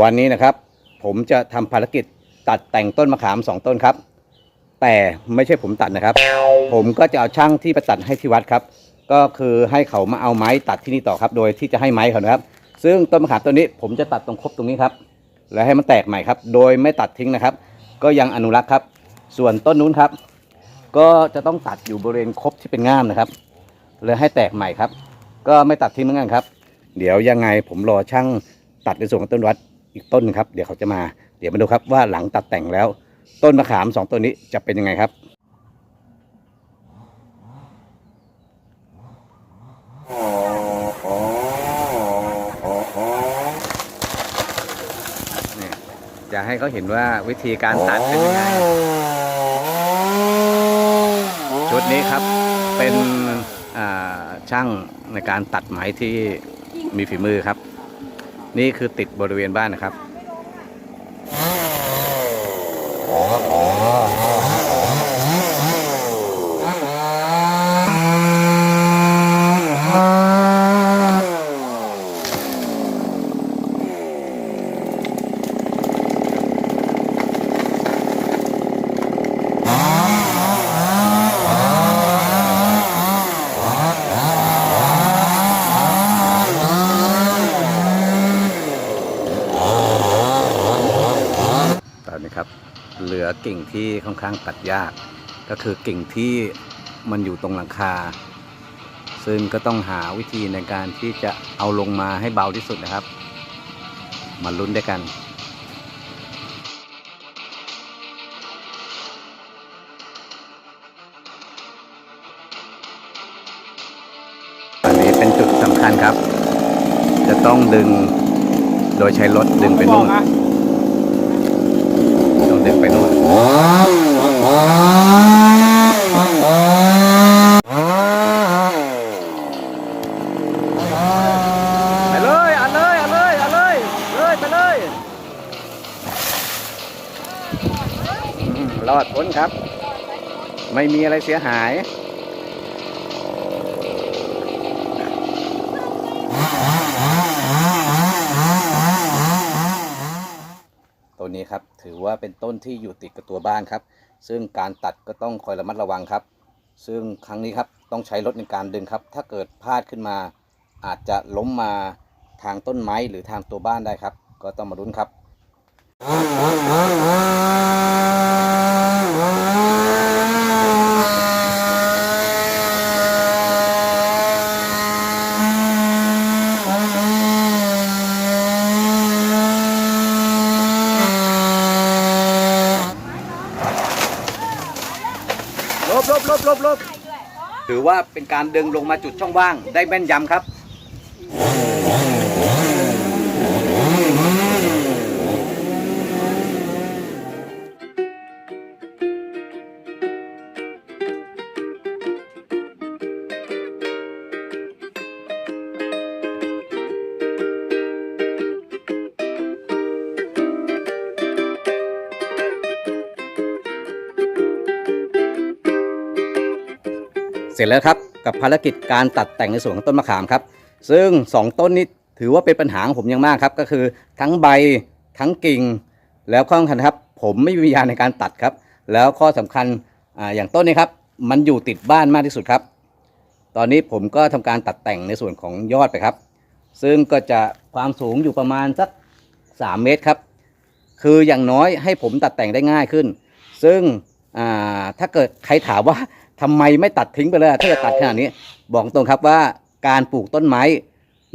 วันนี้นะครับ ผมจะทำภารกิจตัดแต่งต้นมะขามสองต้นครับ แต่ไม่ใช่ผมตัดนะครับ ผมก็จะเอาช่างที่ไปตัดให้ที่วัดครับ ก็คือให้เขามาเอาไม้ตัดที่นี่ต่อครับ โดยที่จะให้ไม้เขานะครับ ซึ่งต้นมะขามต้นนี้ ผมจะตัดตรงครบตรงนี้ครับ แล้วให้มันแตกใหม่ครับ โดยไม่ตัดทิ้งนะครับ ก็ยังอนุรักษ์ครับ ส่วนต้นนู้นครับ ก็จะต้องตัดอยู่บริเวณครบที่เป็นง่ามนะครับเลยให้แตกใหม่ครับ ก็ไม่ตัดทิ้งเหมือนกันครับ เดี๋ยวยังไงผมรอช่างตัดในส่วนของต้นวัด อีกต้นนึงครับเดี๋ยวเขาจะมา เดี๋ยวมาดูครับว่าหลังตัดแต่งแล้ว ต้นมะขามสองต้นนี้จะเป็นยังไงครับจะให้เขาเห็นว่าวิธีการตัดเป็นยังไงชุดนี้ครับเป็นช่างในการตัดไหมที่มีฝีมือครับ นี่คือติดบริเวณบ้านนะครับ ตอนนี้ครับ เหลื อกิ่งที่ค่อนข้างตัดยาก ก็คือกิ่งที่มันอยู่ตรงหลังคา ซึ่งก็ต้องหาวิธีในการที่จะเอาลงมาให้เบาที่สุดนะครับ มาลุ้นด้วยกันอันนี้เป็นจุดสำคัญครับ จะต้องดึงโดยใช้รถดึงไปนู่น รอดพ้นครับ ไม่มีอะไรเสียหาย ต้นนี้ ครับ ถือว่าเป็นต้นที่อยู่ติดกับตัวบ้านครับ ซึ่งการตัดก็ต้องคอยระมัดระวังครับ ซึ่งครั้งนี้ครับต้องใช้รถในการดึงครับ ถ้าเกิดพลาดขึ้นมา อาจจะล้มมาทางต้นไม้หรือทางตัวบ้านได้ครับ ก็ต้องมาลุ้นครับ ล บลบลบถือว่าเป็นการดึงลงมาจุดช่องว่างได้แม่นยำครับ เสร็จแล้วครับกับภารกิจการตัดแต่งในส่วนของต้นมะขามครับ ซึ่ง 2 ต้นนี้ถือว่าเป็นปัญหาของผมอย่างมากครับ ก็คือทั้งใบทั้งกิ่ง แล้วข้อสำคัญครับ ผมไม่มีวิญญาณในการตัดครับ แล้วข้อสำคัญออย่างต้นนี้ครับ มันอยู่ติดบ้านมากที่สุดครับ ตอนนี้ผมก็ทำการตัดแต่งในส่วนของยอดไปครับ ซึ่งก็จะความสูงอยู่ประมาณสัก 3 เมตรครับ คืออย่างน้อยให้ผมตัดแต่งได้ง่ายขึ้น ซึ่งถ้าเกิดใครถามว่า ทำไมไม่ตัดทิ้งไปเลยอะถ้าจะตัดขนาดนี้ บอกตรงครับว่าการปลูกต้นไม้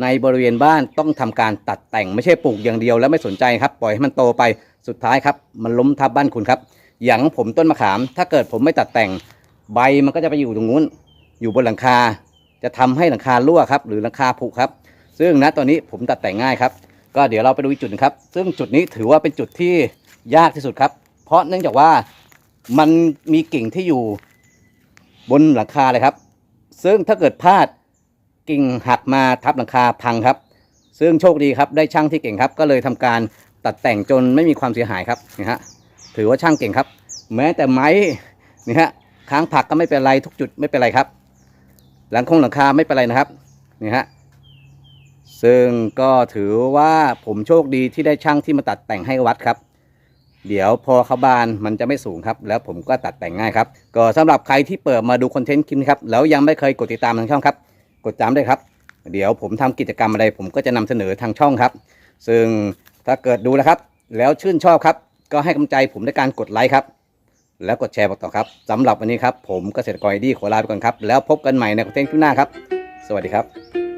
ในบริเวณบ้านต้องทำการตัดแต่งไม่ใช่ปลูกอย่างเดียวแล้วไม่สนใจครับปล่อยให้มันโตไปสุดท้ายครับ มันล้มทับบ้านคุณครับ อย่างของผมต้นมะขาม ถ้าเกิดผมไม่ตัดแต่ง ใบมันก็จะไปอยู่ตรงนู้น อยู่บนหลังคา จะทำให้หลังคารั่วครับ หรือหลังคาผุครับ ซึ่งณตอนนี้ผมตัดแต่งง่ายครับ ก็เดี๋ยวเราไปดูอีกจุดหนึงครับ ซึ่งจุดนี้ถือว่าเป็นจุดที่ยากที่สุดครับ เพราะเนื่องจากว่ามันมีกิ่งที่อยู่ บนหลังคาเลยครับ ซึ่งถ้าเกิดพลาดกิ่งหักมาทับหลังคาพังครับ ซึ่งโชคดีครับได้ช่างที่เก่งครับ ก็เลยทำการตัดแต่งจนไม่มีความเสียหายครับนี่ฮะถือว่าช่างเก่งครับ แม้แต่ไม้นี่ฮะค้างผักก็ไม่เป็นไรทุกจุดไม่เป็นไรครับ หลังคงหลังคาไม่เป็นไรนะครับนี่ฮะซึ่งก็ถือว่าผมโชคดีที่ได้ช่างที่มาตัดแต่งให้วัดครับ เดี๋ยวพอเขาบานมันจะไม่สูงครับ แล้วผมก็ตัดแต่งง่ายครับ ก็สำหรับใครที่เปิดมาดูคอนเทนต์คลิปนี้ครับแล้วยังไม่เคยกดติดตามทางช่องครับ กดตามได้ครับ เดี๋ยวผมทำกิจกรรมอะไร ผมก็จะนำเสนอทางช่องครับ ซึ่งถ้าเกิดดูนะครับ แล้วชื่นชอบครับ ก็ให้กำลังใจผมในการกดไลค์ครับ แล้วกดแชร์บอกต่อครับสำหรับวันนี้ครับ ผมเกษตรกรดีขอลาไปก่อนครับ แล้วพบกันใหม่ในคอนเทนต์คลิปหน้าครับ สวัสดีครับ